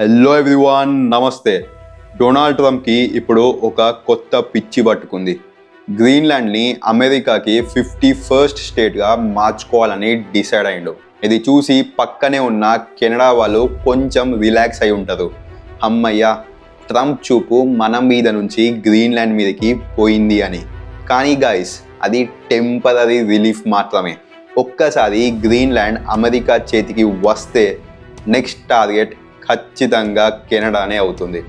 Hello everyone నమస్తే. Donald ట్రంప్కి ఇప్పుడు ఒక కొత్త పిచ్చి పట్టుకుంది. గ్రీన్లాండ్ని అమెరికాకి ఫిఫ్టీ ఫస్ట్ స్టేట్గా మార్చుకోవాలని డిసైడ్ అయిండు. ఇది చూసి పక్కనే ఉన్న కెనడా వాళ్ళు కొంచెం రిలాక్స్ అయి ఉంటారు. అమ్మయ్య ట్రంప్ చూపు మన మీద నుంచి గ్రీన్లాండ్ మీదకి పోయింది అని. కానీ గాయస్ అది టెంపరీ రిలీఫ్ మాత్రమే. ఒక్కసారి గ్రీన్లాండ్ అమెరికా చేతికి వస్తే నెక్స్ట్ టార్గెట్ ఖచ్చితంగా కెనడానే అవుతుంది.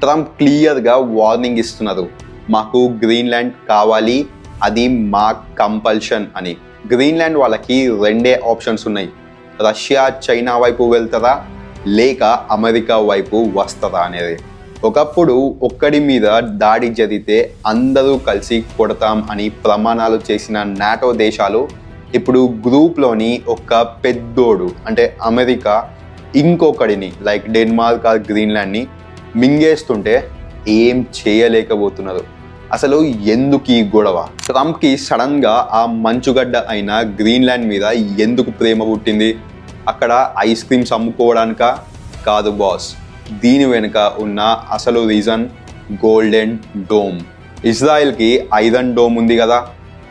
ట్రంప్ క్లియర్గా వార్నింగ్ ఇస్తున్నారు. మాకు గ్రీన్లాండ్ కావాలి అది మా కంపల్షన్ అని. గ్రీన్లాండ్ వాళ్ళకి రెండే ఆప్షన్స్ ఉన్నాయి. రష్యా చైనా వైపు వెళ్తారా లేక అమెరికా వైపు వస్తారా అనేది. ఒకప్పుడు ఒక్కడి మీద దాడి జరిగితే అందరూ కలిసి కొడతాం అని ప్రమాణాలు చేసిన నాటో దేశాలు ఇప్పుడు గ్రూప్లోని ఒక పెద్దోడు అంటే అమెరికా ఇంకొకడిని లైక్ డెన్మార్క్ ఆర్ గ్రీన్లాండ్ని మింగేస్తుంటే ఏం చేయలేకపోతున్నారు. అసలు ఎందుకు ఈ గొడవ? ట్రంప్కి సడన్గా ఆ మంచుగడ్డ అయిన గ్రీన్లాండ్ మీద ఎందుకు ప్రేమ పుట్టింది? అక్కడ ఐస్ క్రీమ్స్ అమ్ముకోవడానిక? కాదు బాస్ దీని వెనుక ఉన్న అసలు రీజన్ గోల్డెన్ డోమ్ ఇజ్రాయెల్కి ఐరన్ డోమ్ ఉంది కదా.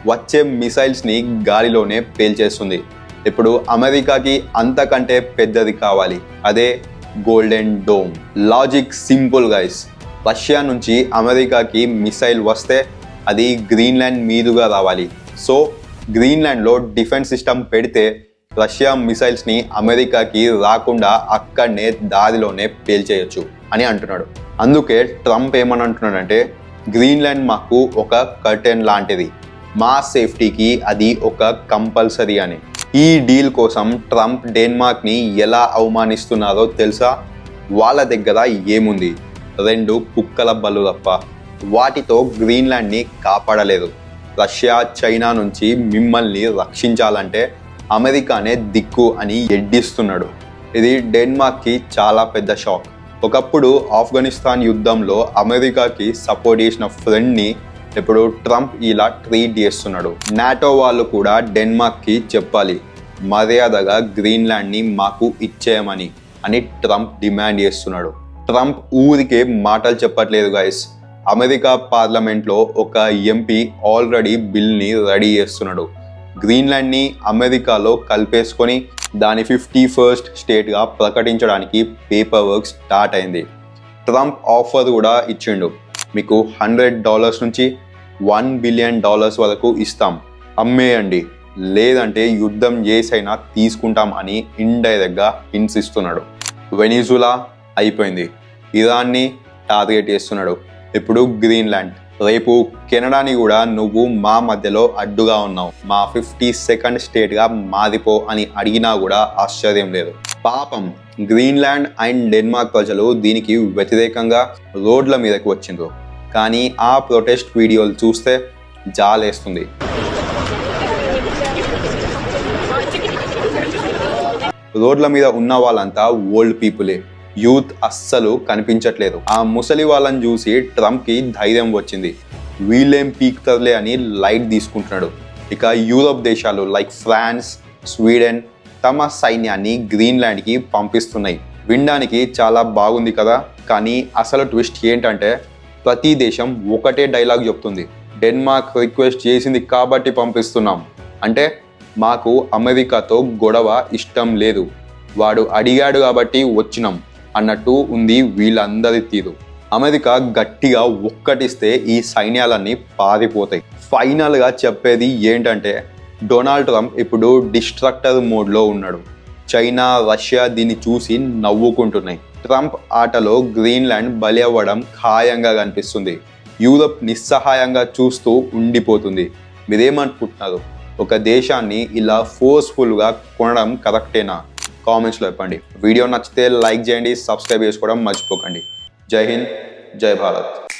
వచ్చే మిసైల్స్ని గాలిలోనే పేల్చేస్తుంది. ఇప్పుడు అమెరికాకి అంతకంటే పెద్దది కావాలి. అదే golden dome logic simple guys Russia నుంచి అమెరికాకి మిసైల్ వస్తే అది గ్రీన్లాండ్ మీదుగా రావాలి. సో గ్రీన్లాండ్లో డిఫెన్స్ సిస్టమ్ పెడితే రష్యా మిసైల్స్ని అమెరికాకి రాకుండా అక్కడనే దారిలోనే పేల్చేయచ్చు అని అంటున్నాడు. అందుకే ట్రంప్ ఏమని అంటున్నాడంటే గ్రీన్లాండ్ మాకు ఒక కర్టెన్ లాంటిది. మా సేఫ్టీకి అది ఒక కంపల్సరీ అని. ఈ డీల్ కోసం ట్రంప్ డెన్మార్క్ని ఎలా అవమానిస్తున్నారో తెలుసా? వాళ్ళ దగ్గర ఏముంది? రెండు కుక్కల బలు తప్ప. వాటితో గ్రీన్లాండ్ని కాపాడలేదు. రష్యా చైనా నుంచి మిమ్మల్ని రక్షించాలంటే అమెరికానే దిక్కు అని ఎడ్డిస్తున్నాడు. ఇది డెన్మార్క్కి చాలా పెద్ద షాక్. ఒకప్పుడు ఆఫ్ఘనిస్తాన్ యుద్ధంలో అమెరికాకి సపోర్ట్ చేసిన ఫ్రెండ్ని ఇప్పుడు ట్రంప్ ఇలా ట్రీట్ చేస్తున్నాడు. నాటో వాళ్ళు కూడా డెన్మార్క్కి చెప్పాలి. మర్యాదగా గ్రీన్లాండ్ని మాకు ఇచ్చేయమని అని ట్రంప్ డిమాండ్ చేస్తున్నాడు. ట్రంప్ ఊరికే మాటలు చెప్పట్లేదు గాయస్ అమెరికా పార్లమెంట్లో ఒక ఎంపీ ఆల్రెడీ బిల్ని రెడీ చేస్తున్నాడు. గ్రీన్లాండ్ని అమెరికాలో కలిపేసుకొని దాని ఫిఫ్టీ ఫస్ట్ స్టేట్గా ప్రకటించడానికి పేపర్ వర్క్ స్టార్ట్ అయింది. ట్రంప్ ఆఫర్ కూడా ఇచ్చిండు. మీకు హండ్రెడ్ డాలర్స్ నుంచి వన్ బిలియన్ డాలర్స్ వరకు ఇస్తాం. అమ్మేయండి. లేదంటే యుద్ధం చేసైనా తీసుకుంటాం అని ఇండైరెక్ట్గా హింట్స్ ఇస్తున్నాడు వెనిజులా అయిపోయింది. ఇరాన్ని టార్గెట్ చేస్తున్నాడు. ఇప్పుడు గ్రీన్లాండ్. రేపు కెనడాని కూడా నువ్వు మా మధ్యలో అడ్డుగా ఉన్నావు. మా ఫిఫ్టీ సెకండ్ స్టేట్గా మారిపో అని అడిగినా కూడా ఆశ్చర్యం లేదు. పాపం గ్రీన్లాండ్ అండ్ డెన్మార్క్ ప్రజలు దీనికి వ్యతిరేకంగా రోడ్ల మీదకు వచ్చిండ్రు. కానీ ఆ ప్రొటెస్ట్ వీడియోలు చూస్తే జాలేస్తుంది. రోడ్ల మీద ఉన్న వాళ్ళంతా ఓల్డ్ పీపులే. యూత్ అస్సలు కనిపించట్లేదు. ఆ ముసలి వాళ్ళని చూసి ట్రంప్కి ధైర్యం వచ్చింది. వీళ్ళేం పీక్తర్లే అని లైట్ తీసుకుంటున్నాడు. ఇక యూరోప్ దేశాలు లైక్ ఫ్రాన్స్ స్వీడన్ తమ సైన్యాన్ని గ్రీన్లాండ్కి పంపిస్తున్నాయి. వినడానికి చాలా బాగుంది కదా? కానీ అసలు ట్విస్ట్ ఏంటంటే ప్రతి దేశం ఒకటే డైలాగ్ చెప్తుంది. డెన్మార్క్ రిక్వెస్ట్ చేసింది కాబట్టి పంపిస్తున్నాం. అంటే మాకు అమెరికాతో గొడవ ఇష్టం లేదు. వాడు అడిగాడు కాబట్టి వచ్చినాం అన్నట్టు ఉంది వీళ్ళందరి తీరు. అమెరికా గట్టిగా ఒక్కటిస్తే ఈ సైన్యాలన్నీ పారిపోతాయి. ఫైనల్గా చెప్పేది ఏంటంటే డొనాల్డ్ ట్రంప్ ఇప్పుడు డిస్ట్రక్టర్ మోడ్లో ఉన్నాడు. చైనా రష్యా దీన్ని చూసి నవ్వుకుంటున్నాయి. ట్రంప్ ఆటలో గ్రీన్లాండ్ బలి అవ్వడం ఖాయంగా కనిపిస్తుంది. యూరప్ నిస్సహాయంగా చూస్తూ ఉండిపోతుంది. మీరేమనుకుంటున్నారు? ఒక దేశాన్ని ఇలా ఫోర్స్ఫుల్గా కొనడం కరెక్టేనా? కామెంట్స్లో చెప్పండి. వీడియో నచ్చితే లైక్ చేయండి సబ్స్క్రైబ్ చేసుకోవడం మర్చిపోకండి. జై హింద్ జై భారత్.